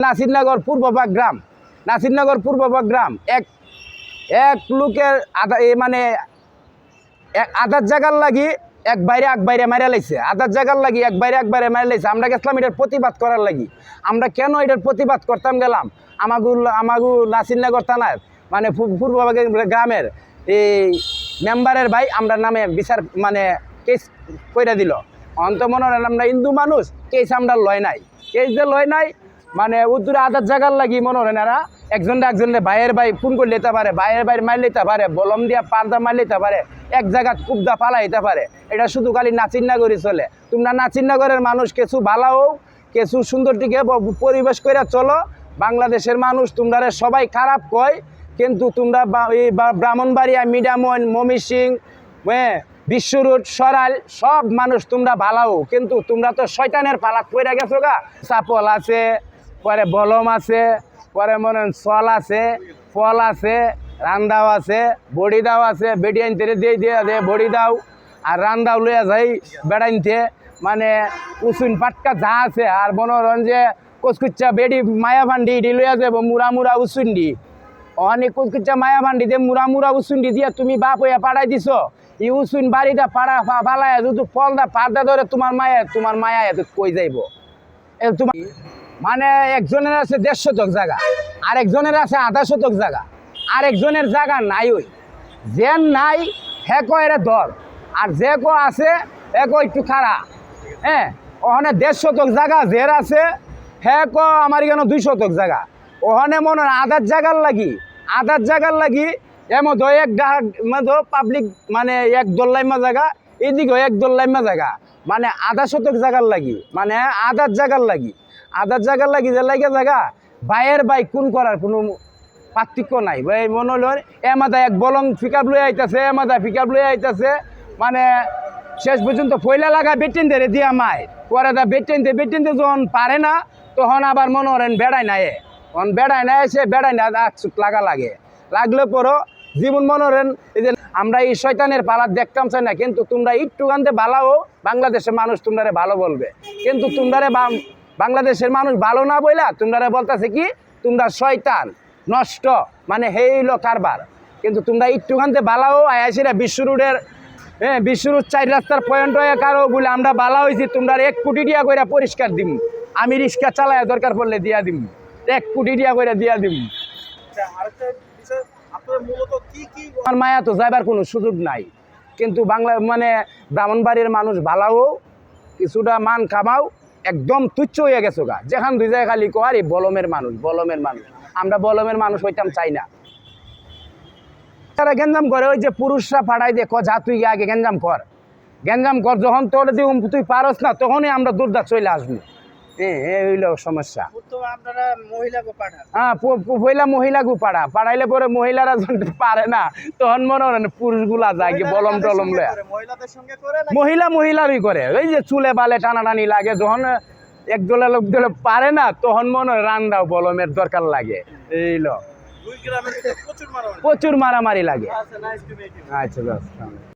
নাসিরনগর পূর্ববাগ গ্রাম। নাসিরনগর পূর্ববাগ গ্রাম। এক এক লোকের আধা মানে এক- আধার জায়গার লাগি এক বাইরে এক বাইরে মারা লাইছে। আধার জায়গার লাগি এক বাইরে এক বাইরে মারা লাইছে। আমরা গেছিলাম এটার প্রতিবাদ করার লাগি। আমরা কেন এটার প্রতিবাদ করতাম গেলাম? আমাগু আমাগু নাসিরনগর থানার মানে পূর্ববাগের গ্রামের এই মেম্বারের ভাই আমরা নামে বিচার মানে কেস কইরা দিল। অন্ত মনে আমরা হিন্দু মানুষ, কেস আমরা লয় নাই। কেস যে লয় নাই মানে উত্তরে আধার জায়গার লাগি মনে হয় এরা একজন একজন ভাইয়ের ভাই ফোন করে নিতে পারে, ভাইয়ের ভাই মার নিতে পারে, বলম দিয়া পারদা মার নিতে পারে, এক জায়গা কুবদা পালাইতে পারে। এটা শুধু খালি নাচিন্নাগরই চলে। তোমরা নাচিন্নাগরের মানুষ কিছু ভালাও কিছু সুন্দর দিকে পরিবেশ করে চলো। বাংলাদেশের মানুষ তোমরা সবাই খারাপ কয়, কিন্তু তোমরা এই ব্রাহ্মণবাড়িয়া, মিডামন, মমি সিং হ্যাঁ বিশ্বরোড সরাল সব মানুষ তোমরা ভালাও কিন্তু তোমরা তো শয়তানের পালাত পড়ে গেছো গা। চাপল আছে পরে বলম আছে, পরে মনে চল আছে, ফল আছে, রান্দাও আছে, বড়ি দাও আছে বেডি আনতে দিয়ে দিয়ে দে, বড়ি দাও, আর রান্দাও লইয়া যাই বেড়াইতে মানে উসুন পাটকা যা আছে, আর মনোরঞ্জন যে কচকুচ্চা বেডি মায়া ভান্ডি ইডি লইয়া যাব মুরা মুরা উসুন্ডি অনেক কুচকুচ্চা মায়া ভান্ডি দিয়ে মুরা মুরা উসুন্ডি দিয়ে তুমি বাপ হইয়া পাড়াই দিছ। ই উসুন বাড়িটা পাড়া পালায় যদি ফলদা পাড়দা ধরে তোমার মায়া তোমার মায়া কই যাইব? এ তোমার মানে একজনের আছে দেড় শতক জায়গা আর একজনের আছে আধা শতক জায়গা আর একজনের জায়গা নাই ওই। যে নাই হে কয় এরা ধর আর যে ক আছে হে কো একটু খারা হ্যাঁ ওখানে দেড় শতক জায়গা, জের আছে হে ক আমার এখানে দুই শতক জায়গা। ওখানে মনে হয় আধার জায়গার লাগি, আধার জায়গার লাগি এমন এক ডাক পাবলিক মানে এক দোল্লাইমা জায়গা এদিকে এক দোল্লাইমা জায়গা। মানে আধা শতক জায়গার লাগি মানে আধার জায়গার লাগি। আধার জায়গার লাগি যে লাগে জায়গা। বাইয়ের বাই কোন করার কোনো পার্থক্য নাই। ভাই মনে হলো এ মাথা এক বলং পিকআপ লই আইতাছে, এ মাথা পিকআপ লই আইতাছে। মানে শেষ পর্যন্ত পয়লা লাগা বেটিন ধরে দিয়া মায় পরে দা বেটিন দে বেটিন দিয়ে যখন পারে না, তখন আবার মনে করেন বেড়ায় না এ। তখন বেড়ায় না এসে বেড়ায় না চুট লাগা লাগে। লাগলে পরও জীবন মনোরেন এই যে আমরা এই শয়তানের পালার দেখতাম চাই না, কিন্তু তোমরা একটু গানতে ভালাও বাংলাদেশের মানুষ তোমরা ভালো বলবে। কিন্তু তোমরা বাংলাদেশের মানুষ ভালো না বইলা তোমরা বলতেছে কি তোমরা শয়তান নষ্ট মানে হেইল কারবার। কিন্তু তোমরা একটুখানতে বালাও আয়াসিরা বিশ্ব রোডের হ্যাঁ বিশ্ব রোড চার রাস্তার পয়েন্ট হয়ে কারও বলে আমরা বালা হয়েছি তোমরা এক কোটি দিয়া করে পরিষ্কার দিম। আমি রিক্সা চালায় দরকার পড়লে দিয়া দিম। এক কোটি দিয়া করে দিয়া দিম। আচ্ছা, আমার মায়া তো যাইবার কোনো সুযোগ নাই। কিন্তু বাংলা মানে ব্রাহ্মণবাড়ির মানুষ ভালাও কিছুটা মান খামাও একদম তুচ্ছ হয়ে গেছো গা। যেখান দুই জায়গা খালি এই বলমের মানুষ বলমের মানুষ। আমরা বলমের মানুষ হইতাম, চাই না। তারা গেঞ্জাম করে ওই যে পুরুষরা পাড়ায় দেখো যা তুই আগে গেঞ্জাম কর। গেঞ্জাম কর, যখন তোর দিয়ে তুই পারস না, তখনই আমরা দুর্দা চলে আসব। হ্যাঁ হইল সমস্যা। হ্যাঁ পয়লা মহিলা গু পাড়া। পাড়াইলে পরে মহিলারা পারে না তখন মনে হয় পুরুষগুলা যায় কি বলম টলম মহিলা মহিলারই করে। ওই যে চুলে বালে টানাটানি লাগে যখন এক দলে লোক দলে পারে না তখন মনে হয় রান্দাও বলমের দরকার লাগে। এই ল দুই গ্রামের ভিতরে প্রচুর মারামারি। প্রচুর মারামারি লাগে। আচ্ছা